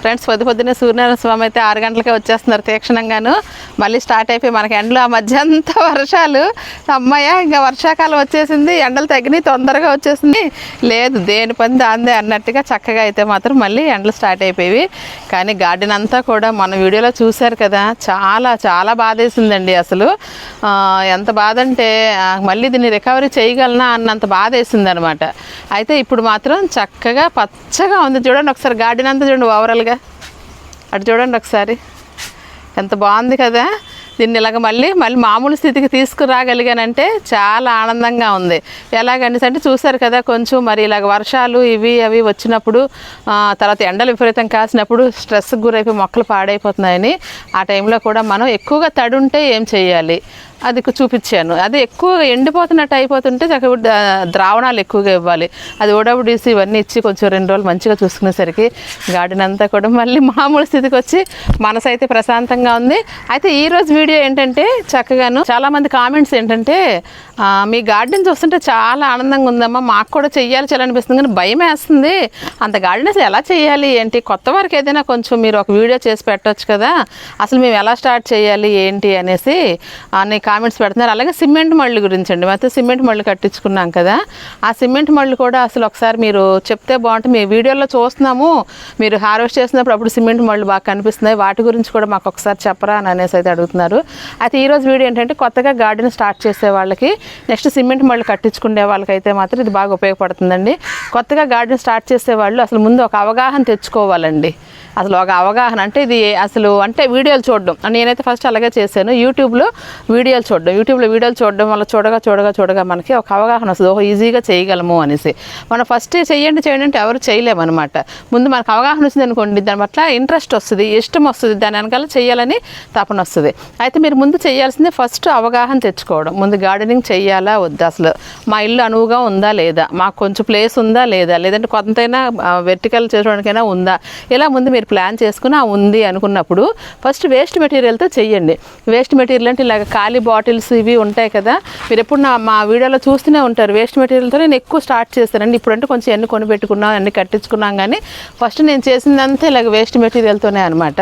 Friends పొద్దు పొద్దున్నే సూర్యనారాయణ స్వామి అయితే ఆరు గంటలకే వచ్చేస్తున్నారు తీక్షణంగాను. మళ్ళీ స్టార్ట్ అయిపోయి మనకి ఎండలు ఆ మధ్య అంతా వర్షాలు. అమ్మాయ ఇంకా వర్షాకాలం వచ్చేసింది. ఎండలు తగ్గినాయి తొందరగా వచ్చేసింది. లేదు దేని పని దాందే అన్నట్టుగా చక్కగా అయితే మాత్రం మళ్ళీ ఎండలు స్టార్ట్ అయిపోయి కానీ గార్డెన్ అంతా కూడా మన వీడియోలో చూశారు కదా చాలా చాలా బాధేసిందండి అసలు. ఎంత బాధ అంటే మళ్ళీ దీన్ని రికవరీ చేయగలనా అన్నంత బాధ వేసింది అనమాట అయితే ఇప్పుడు మాత్రం చక్కగా పచ్చగా ఉంది. చూడండి ఒకసారి గార్డెన్ అంతా చూడండి ఓవరాల్గా అటు చూడండి ఒకసారి. ఎంత బాగుంది కదా. దీన్ని ఇలాగ మళ్ళీ మళ్ళీ మామూలు స్థితికి తీసుకురాగలిగానంటే చాలా ఆనందంగా ఉంది. ఎలాగనేసి అంటే చూసారు కదా కొంచెం మరి ఇలాగ వర్షాలు ఇవి అవి వచ్చినప్పుడు తర్వాత ఎండలు విపరీతం కాసినప్పుడు స్ట్రెస్కి గురైపోయి మొక్కలు పాడైపోతున్నాయని ఆ టైంలో కూడా మనం ఎక్కువగా తడి ఉంటే ఏం చేయాలి అది చూపించాను. అది ఎక్కువగా ఎండిపోతున్నట్టు అయిపోతుంటే చక్కగా ద్రావణాలు ఎక్కువగా ఇవ్వాలి. అది ఓడబుడిసి ఇవన్నీ ఇచ్చి కొంచెం రెండు రోజులు మంచిగా చూసుకునేసరికి గార్డెన్ అంతా కూడా మళ్ళీ మామూలు స్థితికి వచ్చి మనసు అయితే ప్రశాంతంగా ఉంది. అయితే ఈ రోజు వీడియో ఏంటంటే చక్కగాను చాలామంది కామెంట్స్ ఏంటంటే మీ గార్డెన్ చూస్తుంటే చాలా ఆనందంగా ఉందమ్మా. మాకు కూడా చెయ్యాలి చేయాలనిపిస్తుంది కానీ భయం వేస్తుంది. అంత గార్డెన్ అసలు ఎలా చేయాలి? ఏంటి? కొత్త వారికి ఏదైనా కొంచెం మీరు ఒక వీడియో చేసి పెట్టవచ్చు కదా. అసలు మేము ఎలా స్టార్ట్ చేయాలి? ఏంటి? అనేసి అనే కామెంట్స్ పెడుతున్నారు. అలాగే సిమెంట్ మళ్ళు గురించి అండి మొత్తం సిమెంట్ మళ్ళు కట్టించుకున్నాం కదా. ఆ సిమెంట్ మళ్ళు కూడా అసలు ఒకసారి మీరు చెప్తే బాగుంటుంది. మీ వీడియోలో చూస్తున్నాము. మీరు హార్వెస్ట్ చేసినప్పుడు అప్పుడు సిమెంట్ మళ్ళు బాగా కనిపిస్తున్నాయి. వాటి గురించి కూడా మాకు ఒకసారి చెప్పరా అని అనేసి అయితే అడుగుతున్నారు. అయితే ఈరోజు వీడియో ఏంటంటే కొత్తగా గార్డెన్ స్టార్ట్ చేసే వాళ్ళకి నెక్స్ట్ సిమెంట్ మళ్ళీ కట్టించుకునే వాళ్ళకైతే మాత్రం ఇది బాగా ఉపయోగపడుతుందండి. కొత్తగా గార్డెన్ స్టార్ట్ చేసే వాళ్ళు అసలు ముందు ఒక అవగాహన తెచ్చుకోవాలండి. అసలు ఒక అవగాహన అంటే ఇది అసలు అంటే వీడియోలు చూడడం. నేనైతే ఫస్ట్ అలాగే చేశాను. యూట్యూబ్లో వీడియో వీడియోలు చూడడం యూట్యూబ్లో వీడియోలు చూడడం వల్ల చూడగా చూడగా చూడగా మనకి ఒక అవగాహన వస్తుంది. ఓహో ఈజీగా చేయగలము అనేసి. మనం ఫస్ట్ చేయండి చేయండి అంటే ఎవరు చేయలేమన్నమాట. ముందు మనకు అవగాహన వచ్చింది అనుకోండి దాని పట్ల ఇంట్రెస్ట్ వస్తుంది ఇష్టం వస్తుంది దాని వెనకాల చేయాలని తపన వస్తుంది. అయితే మీరు ముందు చేయాల్సింది ఫస్ట్ అవగాహన తెచ్చుకోవడం. ముందు గార్డెనింగ్ చేయాలా వద్దా? అసలు మా ఇల్లు అనువుగా ఉందా లేదా? మాకు కొంచెం ప్లేస్ ఉందా లేదా? లేదంటే కొంతైనా వెర్టికల్ చేసుకోవడానికైనా ఉందా? ఇలా ముందు మీరు ప్లాన్ చేసుకుని ఆ ఉంది అనుకున్నప్పుడు ఫస్ట్ వేస్ట్ మెటీరియల్తో చేయండి. వేస్ట్ మెటీరియల్ అంటే ఇలాగ ఖాళీ బాటిల్స్ ఇవి ఉంటాయి కదా. మీరు ఎప్పుడు నా మా వీడియోలో చూస్తూనే ఉంటారు. వేస్ట్ మెటీరియల్తో నేను ఎక్కువ స్టార్ట్ చేస్తానండి. ఇప్పుడంటే కొంచెం ఎన్ని కొని పెట్టుకున్నాం అన్ని కట్టించుకున్నాం కానీ ఫస్ట్ నేను చేసిందంతా ఇలాగ వేస్ట్ మెటీరియల్తోనే అనమాట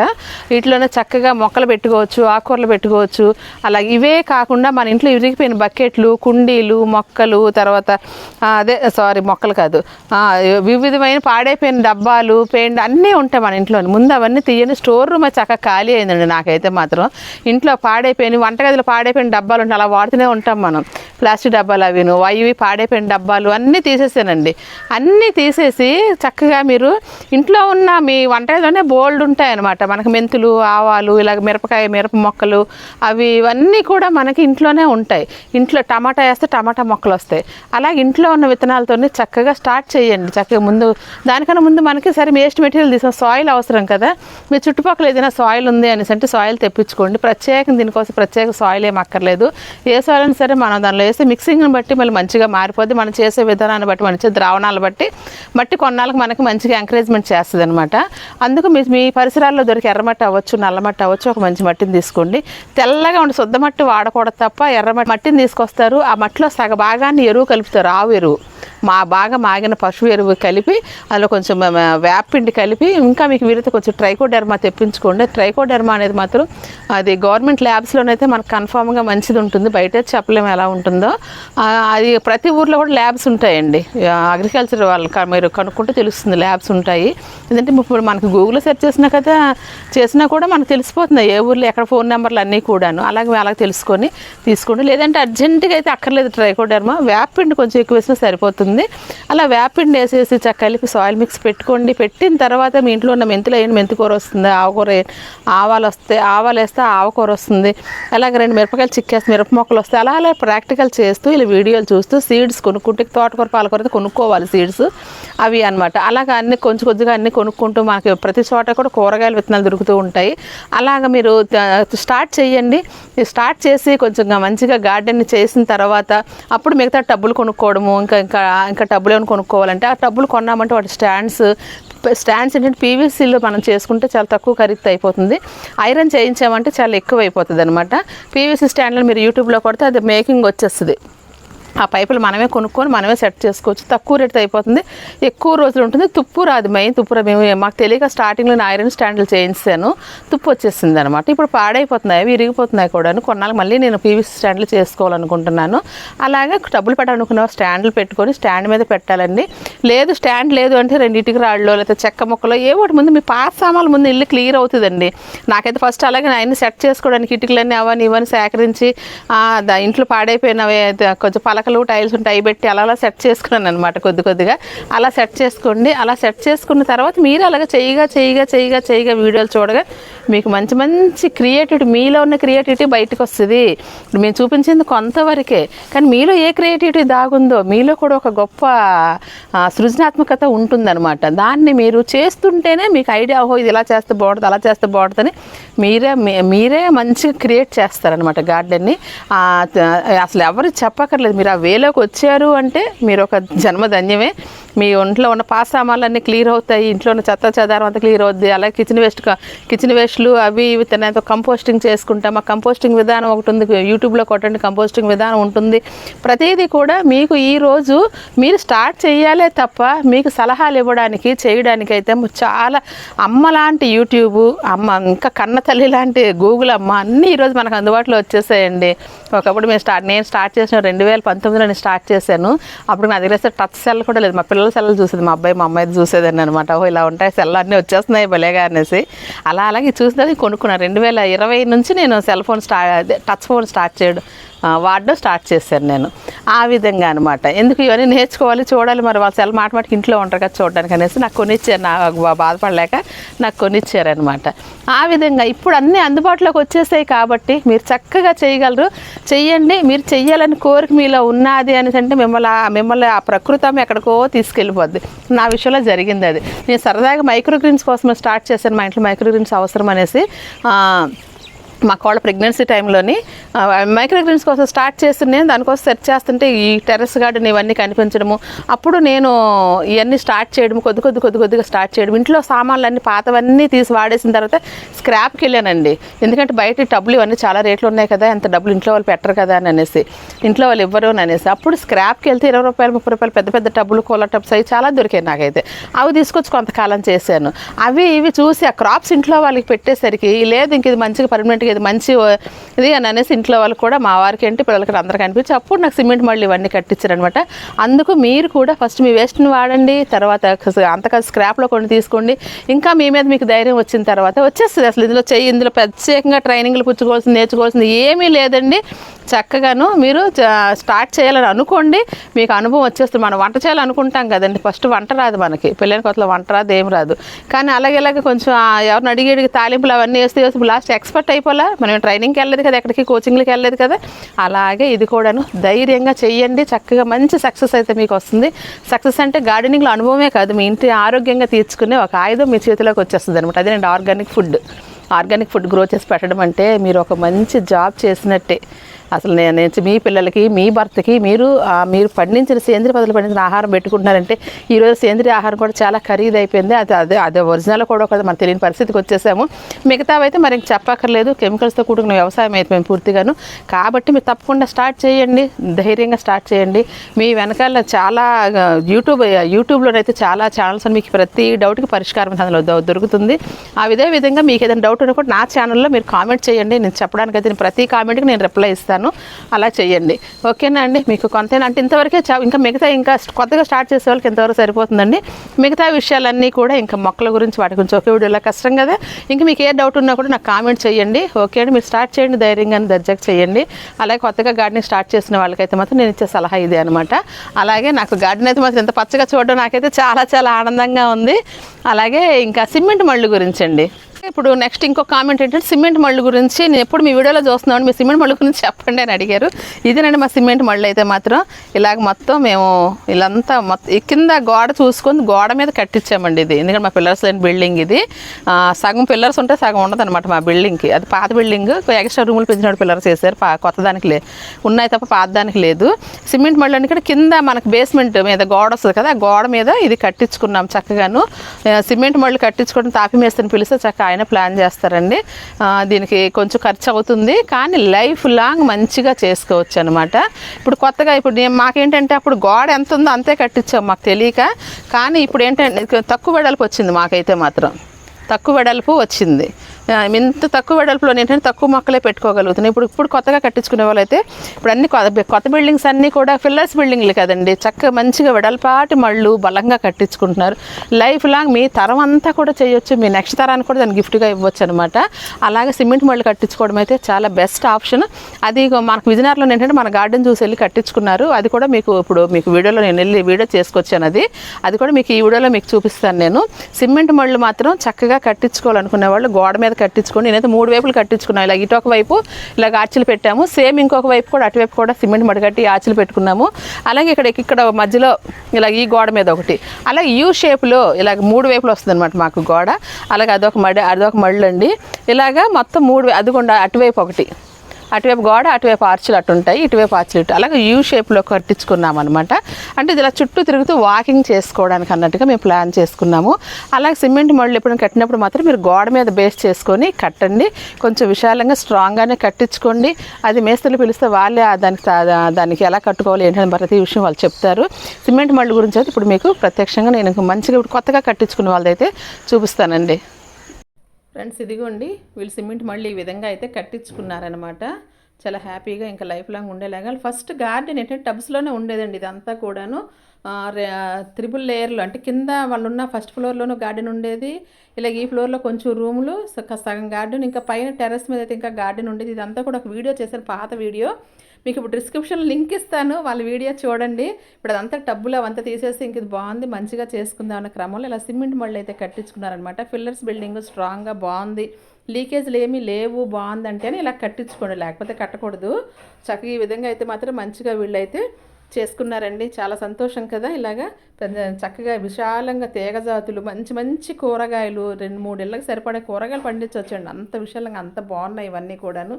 వీటిలోనే చక్కగా మొక్కలు పెట్టుకోవచ్చు ఆకుకూరలు పెట్టుకోవచ్చు. అలాగే ఇవే కాకుండా మన ఇంట్లో విరిగిపోయిన బకెట్లు కుండీలు మొక్కలు తర్వాత అదే సారీ మొక్కలు కాదు. వివిధమైన పాడైపోయిన డబ్బాలు పెయింట్ అన్నీ ఉంటాయి మన ఇంట్లో ముందు అవన్నీ తీయని స్టోర్ రూమ్ చక్కగా ఖాళీ అయిందండి నాకైతే మాత్రం. ఇంట్లో పాడైపోయిన వంటగదిలో పాడైపోయిన డబ్బాలు ఉంటాయి అలా వాడుతూనే ఉంటాం మనం. ప్లాస్టిక్ డబ్బాలు అవిను అవి పాడైపోయిన డబ్బాలు అన్నీ తీసేసానండి. అన్నీ తీసేసి చక్కగా మీరు ఇంట్లో ఉన్న మీ వంటలోనే బోల్డ్ ఉంటాయి అనమాట మనకి మెంతులు ఆవాలు ఇలాగ మిరపకాయ మిరప మొక్కలు అవి ఇవన్నీ కూడా మనకి ఇంట్లోనే ఉంటాయి. ఇంట్లో టమాటా వేస్తే టమాటా మొక్కలు వస్తాయి. అలాగే ఇంట్లో ఉన్న విత్తనాలతోనే చక్కగా స్టార్ట్ చేయండి. చక్కగా ముందు దానికన్నా ముందు మనకి సరే వేస్ట్ మెటీరియల్ తీసిన సాయిల్ అవసరం కదా. మీ చుట్టుపక్కల ఏదైనా సాయిల్ ఉంది అనేసి అంటే సాయిల్ తెప్పించుకోండి. ప్రత్యేకం దీనికోసం ప్రత్యేక సాయిల్ ఏమి అక్కర్లేదు. ఏ సరే మనం దానిలో వేస్తే మిక్సింగ్ని బట్టి మళ్ళీ మంచిగా మారిపోద్ది. మనం చేసే విధానాన్ని బట్టి మంచి ద్రావణాలు బట్టి మట్టి కొన్నాళ్ళకి మనకి మంచిగా ఎంకరేజ్మెంట్ చేస్తుంది అనమాట అందుకు మీ మీ పరిసరాల్లో దొరికి ఎర్రమట్టి అవ్వచ్చు నల్లమట్టి అవ్వచ్చు ఒక మంచి మట్టిని తీసుకోండి. తెల్లగా ఉండి శుద్ధ మట్టి వాడకూడదు తప్ప ఎర్రమట్టి మట్టిని తీసుకొస్తారు. ఆ మట్టిలో సగ భాగాన్ని ఎరువు కలుపుతారు ఆవు ఎరువు. మా బాగా మాగిన పశువు ఎరువు కలిపి అందులో కొంచెం వేపిండి కలిపి ఇంకా మీకు వీరితో కొంచెం ట్రైకోడెర్మా తెప్పించుకోండి. ట్రైకోడెర్మా అనేది మాత్రం అది గవర్నమెంట్ ల్యాబ్స్లోనైతే మనకు కన్ఫామ్గా మంచిది ఉంటుంది బయట చెప్పలేము ఎలా ఉంటుందో. అది ప్రతి ఊర్లో కూడా ల్యాబ్స్ ఉంటాయండి. అగ్రికల్చర్ వాళ్ళు మీరు కనుక్కుంటే తెలుస్తుంది ల్యాబ్స్ ఉంటాయి. ఎందుకంటే ఇప్పుడు మనకు గూగుల్లో సెర్చ్ చేసినా కదా చేసినా కూడా మనకు తెలిసిపోతుంది ఏ ఊర్లో ఎక్కడ ఫోన్ నెంబర్లు అన్నీ కూడాను. అలాగే అలాగే తెలుసుకొని తీసుకోండి. లేదంటే అర్జెంటుగా అయితే అక్కర్లేదు ట్రైకోడెర్మా. వేపిండి కొంచెం ఎక్కువ వేసినా సరిపోతుంది. అలా వేపిండి వేసేసి చక్క కలిపి సాయిల్ మిక్స్ పెట్టుకోండి. పెట్టిన తర్వాత మీ ఇంట్లో ఉన్న మెంతులు వేయండి మెంతికూర వస్తుంది. ఆవకూర ఆవాలు వస్తే ఆవాలు వేస్తే ఆవకూర వస్తుంది. అలాగే రెండు మిరపకాయలు చిక్కేస్తే మిరప మొక్కలు వస్తాయి. అలా అలా ప్రాక్టికల్ చేస్తూ ఇలా వీడియోలు చూస్తూ సీడ్స్ కొనుక్కుంటే తోటకూర పాలకూర కొనుక్కోవాలి సీడ్స్. అవి అన్నమాట. అలాగా అన్ని కొంచెం కొద్దిగా అన్ని కొనుక్కుంటూ మనకి ప్రతి చోట కూడా కూరగాయల విత్తనాలు దొరుకుతూ ఉంటాయి. అలాగ మీరు స్టార్ట్ చేయండి. స్టార్ట్ చేసి కొంచెం మంచిగా గార్డెన్ చేసిన తర్వాత అప్పుడు మిగతా టబ్బులు కొనుక్కోవడము ఇంకా ఇంకా ఇంకా టబ్బులు ఏమైనా కొనుక్కోవాలంటే ఆ టబ్బులు కొన్నామంటే వాటి స్టాండ్స్ స్టాండ్స్ ఏంటంటే పీవీసీలో మనం చేసుకుంటే చాలా తక్కువ ఖరీదు అయిపోతుంది. ఐరన్ చేయించామంటే చాలా ఎక్కువ అయిపోతుంది అనమాట పీవీసీ స్టాండ్లో మీరు యూట్యూబ్లో కొడితే అది మేకింగ్ వచ్చేస్తుంది. ఆ పైపులు మనమే కొనుక్కొని మనమే సెట్ చేసుకోవచ్చు. తక్కువ రేటుతో అయిపోతుంది. ఎక్కువ రోజులు ఉంటుంది. తుప్పు రాదు మెయిన్. తుప్పు మేము మాకు తెలియక స్టార్టింగ్లో నేను ఐరన్ స్టాండ్లు చేయించాను. తుప్పు వచ్చేసింది అనమాట ఇప్పుడు పాడైపోతున్నాయి. అవి విరిగిపోతున్నాయి కూడా కొన్నాళ్ళు మళ్ళీ నేను పీవీసీ స్టాండ్లు చేసుకోవాలనుకుంటున్నాను. అలాగే డబ్బులు పెట్టాలనుకున్న స్టాండ్లు పెట్టుకొని స్టాండ్ మీద పెట్టాలండి. లేదు స్టాండ్ లేదు అంటే రెండింటికి రాళ్ళు లేకపోతే చెక్క ముక్కలో ఏ ఒకటి ముందు మీ పాత సామాన్లు ముందు ఇల్లు క్లియర్ అవుతుందండి. నాకైతే ఫస్ట్ అలాగే ఆయన సెట్ చేసుకోవడానికి ఇటుకలన్నీ అవన్నీ ఇవన్నీ సేకరించి దా- ఇంట్లో పాడైపోయినవి కొంచెం పలక పలకలు టైల్స్ ఉంటాయి అవి పెట్టి అలా అలా సెట్ చేసుకున్నాను అనమాట కొద్ది కొద్దిగా. అలా సెట్ చేసుకోండి అలా సెట్ చేసుకున్న తర్వాత మీరు అలాగే చేయగా చేయగా చేయగా చేయగా వీడియోలు చూడగా మీకు మంచి మంచి క్రియేటివిటీ మీలో ఉన్న క్రియేటివిటీ బయటకు వస్తుంది. ఇప్పుడు మేము చూపించింది కొంతవరకే కానీ మీలో ఏ క్రియేటివిటీ దాగుందో మీలో కూడా ఒక గొప్ప సృజనాత్మకత ఉంటుందన్నమాట. దాన్ని మీరు చేస్తుంటేనే మీకు ఐడియా ఓహో ఇది ఇలా చేస్తే బాగుంటుంది అలా చేస్తే బాగుంటుందని మీరే మీరే మంచిగా క్రియేట్ చేస్తారనమాట గార్డెన్ని. అసలు ఎవరు చెప్పక్కర్లేదు మీరు ఆ వేలోకి వచ్చారు అంటే మీరు ఒక జన్మధన్యమే. మీ ఒంట్లో ఉన్న పాస్ సామాన్లన్నీ క్లియర్ అవుతాయి ఇంట్లో ఉన్న చెత్త చెదారం అంతా క్లియర్ అవుద్ది. అలాగే కిచెన్ వేస్ట్ కిచెన్ వేస్ట్లు అవి ఇవి తినేది కంపోస్టింగ్ చేసుకుంటాం. ఆ కంపోస్టింగ్ విధానం ఒకటి ఉంది యూట్యూబ్లో కొట్టండి కంపోస్టింగ్ విధానం ఉంటుంది. ప్రతిదీ కూడా మీకు ఈరోజు మీరు స్టార్ట్ చేయాలే తప్ప మీకు సలహాలు ఇవ్వడానికి చేయడానికి అయితే చాలా అమ్మ లాంటి యూట్యూబ్ అమ్మ ఇంకా కన్న తల్లి లాంటి గూగుల్ అమ్మ అన్నీ ఈరోజు మనకు అందుబాటులో వచ్చేసాయండి. ఒకప్పుడు మేము స్టార్ట్ నేను స్టార్ట్ చేసిన రెండు వేల పంతొమ్మిదిలో నేను స్టార్ట్ చేశాను. అప్పుడు నా దగ్గర టచ్ సెల్ కూడా లేదు. మా పిల్లలు సెల్ చూసేది మా అబ్బాయి మా అమ్మాయి చూసేదాన్ని అనమాట ఓ ఇలా ఉంటాయి సెల్ అన్నీ వచ్చేస్తున్నాయి భలేగా అనేసి. అలా అలాగే చూసినది కొనుక్కున్నాను రెండు వేల ఇరవై నుంచి నేను cell phone start touch phone start చేయడం. వాడడం స్టార్ట్ చేశాను నేను. ఆ విధంగా అనమాట ఎందుకు ఇవన్నీ నేర్చుకోవాలి చూడాలి మరి వాళ్ళు సెల్ మాట మాటకి ఇంట్లో ఉంటారు కదా చూడడానికి అనేసి నాకు కొనిచ్చారు. నాకు బాధపడలేక నాకు కొనిచ్చారనమాట ఆ విధంగా ఇప్పుడు అన్నీ అందుబాటులోకి వచ్చేసాయి కాబట్టి మీరు చక్కగా చేయగలరు. చెయ్యండి మీరు చెయ్యాలని కోరిక మీలో ఉన్నది అనేసి అంటే మిమ్మల్ని మిమ్మల్ని ఆ ప్రకృతం ఎక్కడికో తీసుకెళ్ళిపోద్ది. నా విషయంలో జరిగింది అది. నేను సరదాగా మైక్రో గ్రీన్స్ కోసం స్టార్ట్ చేశాను మా ఇంట్లో మైక్రో గ్రీన్స్ అవసరం అనేసి మా కోళ్ళ ప్రెగ్నెన్సీ టైంలోని మైక్రోగ్రీన్స్ కోసం స్టార్ట్ చేస్తుంటే దానికోసం సెర్చ్ చేస్తుంటే ఈ టెర్రస్ గార్డెన్ ఇవన్నీ కనిపించడము. అప్పుడు నేను ఇవన్నీ స్టార్ట్ చేయడం కొద్ది కొద్ది కొద్ది కొద్దిగా స్టార్ట్ చేయడం ఇంట్లో సామాన్లు అన్ని పాతవన్నీ తీసి వాడేసిన తర్వాత స్క్రాప్కి వెళ్ళానండి. ఎందుకంటే బయట డబ్బులు ఇవన్నీ చాలా రేట్లు ఉన్నాయి కదా ఎంత డబ్బులు ఇంట్లో వాళ్ళు పెట్టరు కదా అని అనేసి. ఇంట్లో వాళ్ళు ఇవ్వరు అని అనేసి. అప్పుడు స్క్రాప్కి వెళ్తే ఇరవై రూపాయలు ముప్పై రూపాయలు పెద్ద పెద్ద టబ్బులు కోల టబ్స్ అవి చాలా దొరికాయి నాకైతే. అవి తీసుకొచ్చి కొంతకాలం చేశాను. అవి ఇవి చూసి ఆ క్రాప్స్ ఇంట్లో వాళ్ళకి పెట్టేసరికి లేదు ఇంక ఇది మంచిగా పర్మనెంట్గా ఇది మంచి ఇది అని అనేసి ఇంట్లో వాళ్ళకి కూడా మా వారికి ఏంటి పిల్లలకి అందరికీ అనిపించి అప్పుడు నాకు సిమెంట్ మళ్ళీ ఇవన్నీ కట్టించారనమాట. అందుకు మీరు కూడా ఫస్ట్ మీ వేస్ట్ని వాడండి తర్వాత అంతగా స్క్రాప్లో కొన్ని తీసుకోండి. ఇంకా మీ మీద మీకు ధైర్యం వచ్చిన తర్వాత వచ్చేస్తుంది అసలు ఇందులో చెయ్యి ఇందులో ప్రత్యేకంగా ట్రైనింగ్లు పుచ్చుకోవాల్సింది నేర్చుకోవాల్సింది ఏమీ లేదండి. చక్కగాను మీరు స్టార్ట్ చేయాలని అనుకోండి మీకు అనుభవం వచ్చేస్తుంది. మనం వంట చేయాలనుకుంటాం కదండి ఫస్ట్ వంట రాదు మనకి. పిల్లలకి కొత్తలో వంట రాదు ఏం రాదు. కానీ అలాగే ఇలాగే కొంచెం ఎవరిని అడిగి అడిగి తాలింపులు అవన్నీ వేస్తే వేసి లాస్ట్ ఎక్స్పర్ట్ అయిపోలా మనం ట్రైనింగ్కి వెళ్ళలేదు కదా ఎక్కడికి కోచింగ్లకి వెళ్ళలేదు కదా. అలాగే ఇది కూడాను ధైర్యంగా చేయండి చక్కగా మంచి సక్సెస్ అయితే మీకు వస్తుంది. సక్సెస్ అంటే గార్డెనింగ్లో అనుభవమే కాదు మీ ఇంటి ఆరోగ్యంగా తీర్చుకునే ఒక ఆయుధం మీ చేతిలోకి వచ్చేస్తుంది అనమాట అదేనండి organic food organic food grow చేసి పెట్టడం అంటే మీరు ఒక మంచి జాబ్ చేసినట్టే. అసలు నేను మీ పిల్లలకి మీ భర్తకి మీరు మీరు పండించిన సేంద్రియ పదార్థాలు పండించిన ఆహారం పెట్టుకుంటున్నారంటే ఈరోజు సేంద్రియ ఆహారం కూడా చాలా ఖరీదు అయిపోయింది అది అదే అదే ఒరిజినల్ కూడా కదా మనం తెలియని పరిస్థితికి వచ్చేసాము. మిగతావైతే మరి చెప్పక్కర్లేదు. కెమికల్స్తో కూడుకున్న వ్యవసాయం అయిపోయింది పూర్తిగాను. కాబట్టి మీరు తప్పకుండా స్టార్ట్ చేయండి. ధైర్యంగా స్టార్ట్ చేయండి. మీ వెనకాల చాలా యూట్యూబ్ యూట్యూబ్ యూట్యూబ్లోనైతే చాలా ఛానల్స్ మీకు ప్రతి డౌట్కి పరిష్కారం అందులో దొ- దొరుకుతుంది. ఆ విధే విధంగా మీకు ఏదైనా డౌట్ ఉన్నా కూడా నా ఛానల్లో మీరు కామెంట్ చేయండి. నేను చెప్పడానికి అయితే నేను ప్రతి కామెంట్కి నేను రిప్లై ఇస్తాను. అలా చేయండి ఓకేనా అండి? మీకు కొంత అంటే ఇంతవరకే చా- ఇంకా మిగతా ఇంకా కొత్తగా స్టార్ట్ చేసే వాళ్ళకి ఇంతవరకు సరిపోతుందండి. మిగతా విషయాలన్నీ కూడా ఇంకా మొక్కల గురించి వాటి గురించి ఒకే వీడియోలో కష్టం కదా. ఇంకా మీకు ఏ డౌట్ ఉన్నా కూడా నాకు కామెంట్ చేయండి ఓకే అండి? మీరు స్టార్ట్ చేయండి ధైర్యంగా దర్జాగా చేయండి అలాగే కొత్తగా గార్డెనింగ్ స్టార్ట్ చేసిన వాళ్ళకైతే మాత్రం నేను ఇచ్చే సలహా ఇదే అనమాట అలాగే నాకు గార్డెన్ అయితే మాత్రం ఎంత పచ్చగా చూడడం నాకైతే చాలా చాలా ఆనందంగా ఉంది. అలాగే ఇంకా సిమెంట్ మళ్ళు గురించి అండి. ఇప్పుడు నెక్స్ట్ ఇంకో కామెంట్ ఏంటంటే సిమెంట్ మళ్ళు గురించి నేను ఎప్పుడు మీ వీడియోలో చూస్తున్నాను. మీ సిమెంట్ మళ్ళీ గురించి చెప్పండి అని అడిగారు. ఇదేనండి మా సిమెంట్ మళ్ళు అయితే మాత్రం. ఇలాగ మొత్తం మేము ఇలాంతా మొత్తం కింద గోడ చూసుకొని గోడ మీద కట్టించామండి ఇది. ఎందుకంటే మా పిల్లర్స్ లేని బిల్డింగ్ ఇది. సగం పిల్లర్స్ ఉంటే సగం ఉండదు అనమాట మా బిల్డింగ్కి. అది పాత బిల్డింగ్. ఎక్స్ట్రా రూములు పెంచినప్పుడు పిల్లర్స్ వేసారు పా కొత్త దానికి లే ఉన్నాయి తప్ప పాత దానికి లేదు. సిమెంట్ మళ్ళీ ఇక్కడ కింద మనకు బేస్మెంట్ మీద గోడ వస్తుంది కదా ఆ గోడ మీద ఇది కట్టించుకున్నాం చక్కగాను. సిమెంట్ మళ్ళీ కట్టించుకోవడం తాపి మేస్తని పిలిస్తే చక్క ఆయన ప్లాన్ చేస్తారండి. దీనికి కొంచెం ఖర్చు అవుతుంది కానీ లైఫ్ లాంగ్ మంచిగా చేసుకోవచ్చు అనమాట ఇప్పుడు కొత్తగా ఇప్పుడు నేను మాకేంటంటే అప్పుడు గోడ ఎంత ఉందో అంతే కట్టించాం మాకు తెలియక కానీ ఇప్పుడు ఏంటంటే తక్కువ వెడల్పు వచ్చింది మాకైతే మాత్రం. తక్కువ వెడల్పు వచ్చింది. ఇంత తక్కువ వెడల్పులో ఏంటంటే తక్కువ మొక్కలే పెట్టుకోగలుగుతున్నాయి. ఇప్పుడు ఇప్పుడు కొత్తగా కట్టించుకునే వాళ్ళైతే ఇప్పుడు అన్ని కొత్త కొత్త బిల్డింగ్స్ అన్నీ కూడా ఫిల్లర్స్ బిల్డింగ్లు కదండి. చక్కగా మంచిగా వెడల్పాటి మళ్ళు బలంగా కట్టించుకుంటున్నారు. లైఫ్ లాంగ్ మీ తరం అంతా కూడా చేయొచ్చు. మీ నెక్స్ట్ తరానికి కూడా దాన్ని గిఫ్ట్గా ఇవ్వచ్చు అనమాట అలాగే సిమెంట్ మళ్ళు కట్టించుకోవడం అయితే చాలా బెస్ట్ ఆప్షన్. అది మనకు విజయనగరంలో ఏంటంటే మన గార్డెన్ చూసి వెళ్ళి కట్టించుకున్నారు. అది కూడా మీకు ఇప్పుడు మీకు వీడియోలో నేను వెళ్ళి వీడియో చేసుకొచ్చాను అది. అది కూడా మీకు ఈ వీడియోలో మీకు చూపిస్తాను నేను. సిమెంట్ మళ్ళు మాత్రం చక్కగా కట్టించుకోవాలనుకునే వాళ్ళు గోడ మీద కట్టించుకొని నేనైతే మూడు వైపులు కట్టించుకున్నాను ఇలా ఇటు ఒక వైపు ఇలాగ ఆర్చిలు పెట్టాము. సేమ్ ఇంకొక వైపు కూడా అటువైపు కూడా సిమెంట్ మడి కట్టి ఆర్చిలు పెట్టుకున్నాము. అలాగే ఇక్కడ ఇక్కడ మధ్యలో ఇలా ఈ గోడ మీద ఒకటి. అలాగే యూ షేప్లో ఇలాగ మూడు వైపులు వస్తుందన్నమాట మాకు గోడ. అలాగే అదొక మడి అదొక మళ్ళండి. అండి ఇలాగా మొత్తం మూడు అది కూడా అటువైపు ఒకటి. అటువైపు గోడ అటువైపు ఆర్చులు అట్టుంటాయి ఉంటాయి ఇటువైపు ఆర్చులు ఇటు. అలాగే యూ షేప్లో కట్టించుకున్నాం అనమాట అంటే ఇలా చుట్టూ తిరుగుతూ వాకింగ్ చేసుకోవడానికి అన్నట్టుగా మేము ప్లాన్ చేసుకున్నాము. అలాగే సిమెంట్ మళ్ళీ ఎప్పుడైనా కట్టినప్పుడు మాత్రం మీరు గోడ మీద బేస్ చేసుకొని కట్టండి. కొంచెం విశాలంగా స్ట్రాంగ్గానే కట్టించుకోండి. అది మేస్తులు పిలిస్తే వాళ్ళే దానికి దానికి ఎలా కట్టుకోవాలి ఏంటని ప్రతి విషయం వాళ్ళు చెప్తారు. సిమెంట్ మళ్ళీ గురించి అయితే ఇప్పుడు మీకు ప్రత్యక్షంగా నేను మంచిగా ఇప్పుడు కొత్తగా కట్టించుకునే వాళ్ళదైతే చూపిస్తానండి. ఫ్రెండ్స్ ఇదిగోండి వీళ్ళు సిమెంట్ మళ్ళీ ఈ విధంగా అయితే కట్టించుకున్నారనమాట చాలా హ్యాపీగా ఇంకా లైఫ్ లాంగ్ ఉండేలాగా. ఫస్ట్ గార్డెన్ ఏంటంటే టబ్స్లోనే ఉండేదండి ఇదంతా కూడాను. త్రిబుల్ లేయర్లు అంటే కింద వాళ్ళు ఉన్న ఫస్ట్ ఫ్లోర్లోనూ గార్డెన్ ఉండేది. ఇలాగ ఈ ఫ్లోర్లో కొంచెం రూములు స- సగం గార్డెన్ ఇంకా పైన టెర్రస్ మీద అయితే ఇంకా గార్డెన్ ఉండేది. ఇదంతా కూడా ఒక వీడియో చేశాను పాత వీడియో. మీకు ఇప్పుడు డిస్క్రిప్షన్ లింక్ ఇస్తాను వాళ్ళ వీడియో చూడండి. ఇప్పుడు అదంతా టబ్బులు అవంతా తీసేసి ఇంక ఇది బాగుంది మంచిగా చేసుకుందాం అన్న క్రమంలో ఇలా సిమెంట్ మళ్ళీ అయితే కట్టించుకున్నారనమాట ఫిల్లర్స్ బిల్డింగ్ స్ట్రాంగ్గా బాగుంది. లీకేజ్లు ఏమీ లేవు బాగుందంటేనే ఇలా కట్టించుకోండి లేకపోతే కట్టకూడదు. చక్కగా ఈ విధంగా అయితే మాత్రం మంచిగా వీళ్ళైతే చేసుకున్నారండి. చాలా సంతోషం కదా ఇలాగా. పెద్ద చక్కగా విశాలంగా తీగజాతులు మంచి మంచి కూరగాయలు రెండు మూడేళ్ళకి సరిపడే కూరగాయలు పండించవచ్చండి అంత విశాలంగా అంత బాగున్నాయి ఇవన్నీ కూడాను.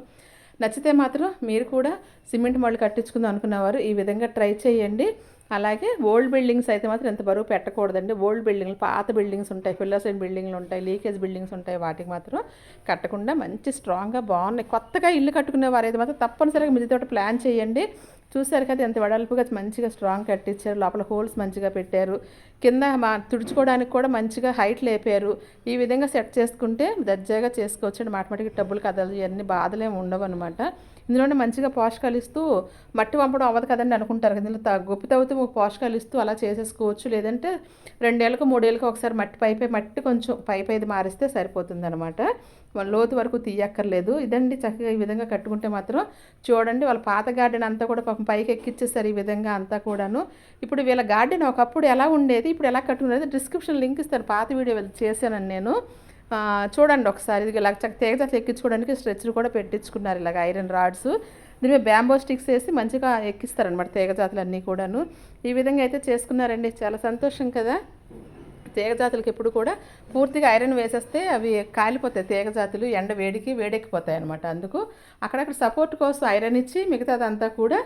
నచ్చితే మాత్రం మీరు కూడా సిమెంట్ మళ్ళీ కట్టించుకుందాం అనుకున్నవారు ఈ విధంగా ట్రై చేయండి. అలాగే ఓల్డ్ బిల్డింగ్స్ అయితే మాత్రం ఎంత బరువు పెట్టకూడదండి. ఓల్డ్ బిల్డింగ్లు పాత బిల్డింగ్స్ ఉంటాయి ఫిల్లర్స్ బిల్డింగ్లు ఉంటాయి లీకేజ్ బిల్డింగ్స్ ఉంటాయి వాటికి మాత్రం కట్టకుండా మంచి స్ట్రాంగ్గా బాగున్నాయి. కొత్తగా ఇల్లు కట్టుకునే వారైతే మాత్రం తప్పనిసరిగా మిగతా ప్లాన్ చేయండి. చూసారు కదా ఎంత వెడల్పుగా మంచిగా స్ట్రాంగ్ కట్టించారు లోపల హోల్స్ మంచిగా పెట్టారు. కింద మా తుడుచుకోవడానికి కూడా మంచిగా హైట్ లేపారు. ఈ విధంగా సెట్ చేసుకుంటే దర్జాగా చేసుకోవచ్చు అండి మాటమాటికి డబ్బులు కదలు ఇవన్నీ బాధలేమి ఉండవు అనమాట ఇందులోనే మంచిగా పోషకాలు ఇస్తూ మట్టి పంపడం అవ్వదు కదండి అనుకుంటారు కదా. ఇందులో గొప్పి తవ్వుతూ పోషకాలు ఇస్తూ అలా చేసేసుకోవచ్చు. లేదంటే రెండేళ్ళకు మూడేళ్ళకి ఒకసారి మట్టి పైపై మట్టి కొంచెం పైపైది మారిస్తే సరిపోతుంది అనమాట వాళ్ళ లోతు వరకు తీయక్కర్లేదు. ఇదండి చక్కగా ఈ విధంగా కట్టుకుంటే మాత్రం చూడండి వాళ్ళ పాత గార్డెన్ అంతా కూడా పాపం పైకి ఎక్కించేసారు ఈ విధంగా అంతా కూడాను. ఇప్పుడు వీళ్ళ గార్డెన్ ఒకప్పుడు ఎలా ఉండేది ఇప్పుడు ఎలా కట్టుకునేది డిస్క్రిప్షన్ లింక్ ఇస్తారు. పాత వీడియో చేశానని నేను. చూడండి ఒకసారి. ఇది ఇలా చక్క తీగ ఎక్కించుకోవడానికి స్ట్రెచ్లు కూడా పెట్టించుకున్నారు ఇలాగ ఐరన్ రాడ్స్. దీని మీద బ్యాంబో స్టిక్స్ వేసి మంచిగా ఎక్కిస్తారనమాట తీగ జాతులు అన్నీ కూడాను. ఈ విధంగా అయితే చేసుకున్నారండి. చాలా సంతోషం కదా. తీగ జాతులకి ఎప్పుడు కూడా పూర్తిగా ఐరన్ వేసేస్తే అవి కాలిపోతాయి. తీగ జాతులు ఎండ వేడికి వేడెక్కిపోతాయి అనమాట అందుకు అక్కడక్కడ సపోర్ట్ కోసం ఐరన్ ఇచ్చి మిగతాదంతా కూడా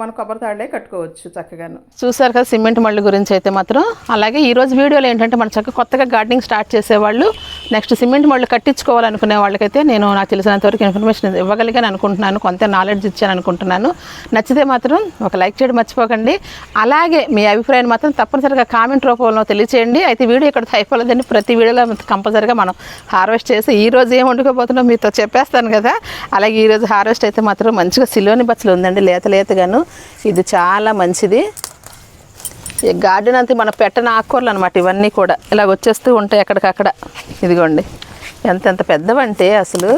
మన కొబ్బరితాళ్ళే కట్టుకోవచ్చు చక్కగాను. చూసారు కదా సిమెంట్ మళ్ళీ గురించి అయితే మాత్రం. అలాగే ఈరోజు వీడియోలో ఏంటంటే మన చక్కగా కొత్తగా గార్డెనింగ్ స్టార్ట్ చేసేవాళ్ళు నెక్స్ట్ సిమెంట్ మళ్ళీ కట్టించుకోవాలనుకునే వాళ్ళకైతే నేను నాకు తెలిసినంతవరకు ఇన్ఫర్మేషన్ ఇవ్వగలిగాను అనుకుంటున్నాను. కొంత నాలెడ్జ్ ఇచ్చాను అనుకుంటున్నాను. నచ్చితే మాత్రం ఒక లైక్ చేయడం మర్చిపోకండి. అలాగే మీ అభిప్రాయాన్ని మాత్రం తప్పనిసరిగా కామెంట్ రూపంలో తెలియచేయండి. అయితే వీడియో ఇక్కడ అయిపోలేదండి. ప్రతి వీడియోలో కంపల్సరిగా మనం హార్వెస్ట్ చేసి ఈ రోజు ఏం వండుకోబోతున్నాం మీతో చెప్పేస్తాను కదా. అలాగే ఈరోజు హార్వెస్ట్ అయితే మాత్రం మంచిగా సిలోని బచ్చలు ఉందండి. లేత లేతగాను. ఇది చాలా మంచిది. ఈ గార్డెన్ అంతా మన పెట్టని ఆకుకూరలు అనమాట ఇవన్నీ కూడా ఇలా వచ్చేస్తూ ఉంటాయి ఎక్కడికక్కడ. ఇదిగోండి. ఎంత ఎంత పెద్దవంటే అసలు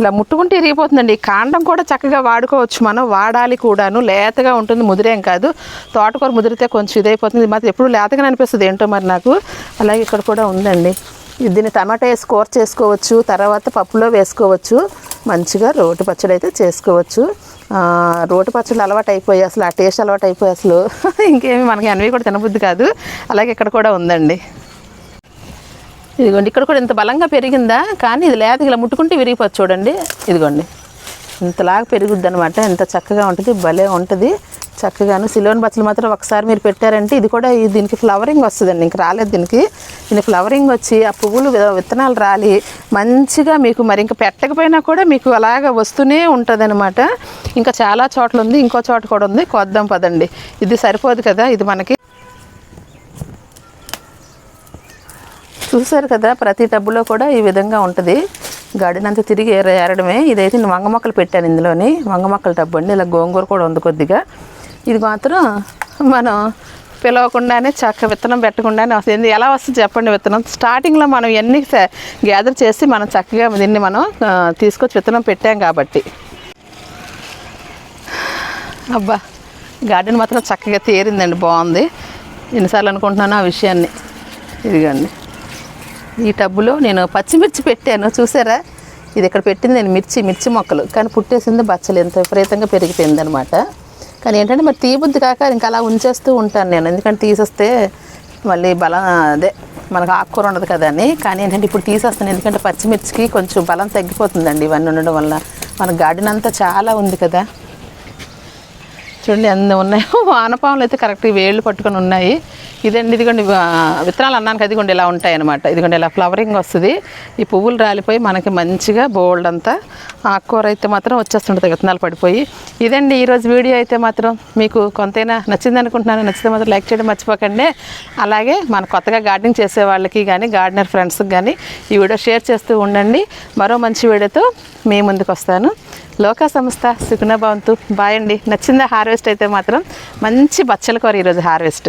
ఇలా ముట్టుకుంటే ఇరిగిపోతుందండి. ఈ కాండం కూడా చక్కగా వాడుకోవచ్చు మనం. వాడాలి కూడాను. లేతగా ఉంటుంది ముదిరేం కాదు. తోటకూర ముదిరితే కొంచెం ఇదైపోతుంది. ఇది మాత్రం ఎప్పుడు లేతగా అనిపిస్తుంది. ఏంటో మరి నాకు? అలాగే ఇక్కడ కూడా ఉందండి. దీన్ని టమాటా వేసి కూర చేసుకోవచ్చు. తర్వాత పప్పులో వేసుకోవచ్చు. మంచిగా రోటి పచ్చడి అయితే చేసుకోవచ్చు. రోటి పచ్చళ్ళు అలవాటు అయిపోయి అసలు ఆ టేస్ట్ అలవాటు అయిపోయి అసలు. ఇంకేమి మనకి అన్వి కూడా తినబుద్ధి కాదు. అలాగే ఇక్కడ కూడా ఉందండి. ఇదిగోండి ఇక్కడ కూడా ఇంత బలంగా పెరిగిందా? కానీ ఇది లేత ఇలా ముట్టుకుంటే విరిగిపోతుంది చూడండి. ఇదిగోండి ఇంతలాగా పెరుగుద్ది అనమాట ఎంత చక్కగా ఉంటుంది భలే ఉంటుంది. చక్కగాను సిలోన్ బచ్చలు మాత్రం ఒకసారి మీరు పెట్టారంటే ఇది కూడా దీనికి ఫ్లవరింగ్ వస్తుందండి. ఇంక రాలేదు దీనికి. దీనికి ఫ్లవరింగ్ వచ్చి ఆ పువ్వులు విత్తనాలు రాలి. మంచిగా మీకు మరి ఇంకా పెట్టకపోయినా కూడా మీకు అలాగ వస్తూనే ఉంటుందనమాట ఇంకా చాలా చోట్ల ఉంది ఇంకో చోట కూడా ఉంది. కొద్దాం పదండి. ఇది సరిపోదు కదా. ఇది మనకి. చూసారు కదా? ప్రతి టబ్బులో కూడా ఈ విధంగా ఉంటుంది. గడినంత తిరిగి ఏర ఏరడమే. ఇదైతే నేను వంగ మొక్కలు పెట్టాను ఇందులోని. వంగ మొక్కల టబ్బు అండి. ఇలా గోంగూర కూడా ఉంది కొద్దిగా. ఇది మాత్రం మనం పిలవకుండానే చక్క విత్తనం పెట్టకుండానే వస్తుంది. ఎలా వస్తుంది చెప్పండి విత్తనం? స్టార్టింగ్లో మనం ఎన్ని గ్యాదర్ చేసి మనం చక్కగా దీన్ని మనం తీసుకొచ్చి విత్తనం పెట్టాం కాబట్టి. అబ్బా గార్డెన్ మాత్రం చక్కగా తేరిందండి బాగుంది. ఎన్నిసార్లు అనుకుంటున్నాను ఆ విషయాన్ని. ఇదిగండి. ఈ టబ్బులో నేను పచ్చిమిర్చి పెట్టాను చూసారా? ఇది ఇక్కడ పెట్టింది నేను మిర్చి మిర్చి మొక్కలు. కానీ పుట్టేసింది బచ్చలు ఎంత విపరీతంగా పెరిగిపోయింది అనమాట కానీ ఏంటంటే మరి తీబుద్ది కాక ఇంకా అలా ఉంచేస్తూ ఉంటాను నేను. ఎందుకంటే తీసేస్తే మళ్ళీ బలం అదే మనకు ఆకుకూర ఉండదు కదా అని. కానీ ఏంటంటే ఇప్పుడు తీసేస్తాను. ఎందుకంటే పచ్చిమిర్చికి కొంచెం బలం తగ్గిపోతుందండి ఇవన్నీ ఉండడం వల్ల. మన గార్డెన్ అంతా చాలా ఉంది కదా. చూడండి అన్నీ ఉన్నాయో? వానపాములు అయితే కరెక్ట్ వేళ్ళు పట్టుకొని ఉన్నాయి. ఇదండి ఇదిగోండి విత్తనాలు అన్నానికి అదిగోండి ఇలా ఉంటాయి అనమాట ఇదిగోండి ఇలా ఫ్లవరింగ్ వస్తుంది. ఈ పువ్వులు రాలిపోయి మనకి మంచిగా బోల్డ్ అంతా. ఆకుకూర అయితే మాత్రం వచ్చేస్తుంటుంది విత్తనాలు పడిపోయి. ఇదండి ఈరోజు వీడియో అయితే మాత్రం మీకు కొంతైనా నచ్చింది అనుకుంటున్నాను. నచ్చితే మాత్రం లైక్ చేయడం మర్చిపోకండి. అలాగే మన కొత్తగా గార్డెనింగ్ చేసే వాళ్ళకి కానీ గార్డెనర్ ఫ్రెండ్స్కి కానీ ఈ వీడియో షేర్ చేస్తూ ఉండండి. మరో మంచి వీడియోతో మీ ముందుకు వస్తాను. లోకా సంస్థ సుగుణ భవంతు. బాయ్ అండి. నచ్చిందా హార్వెస్ట్ అయితే మాత్రం మంచి బచ్చల కూర ఈరోజు హార్వెస్ట్.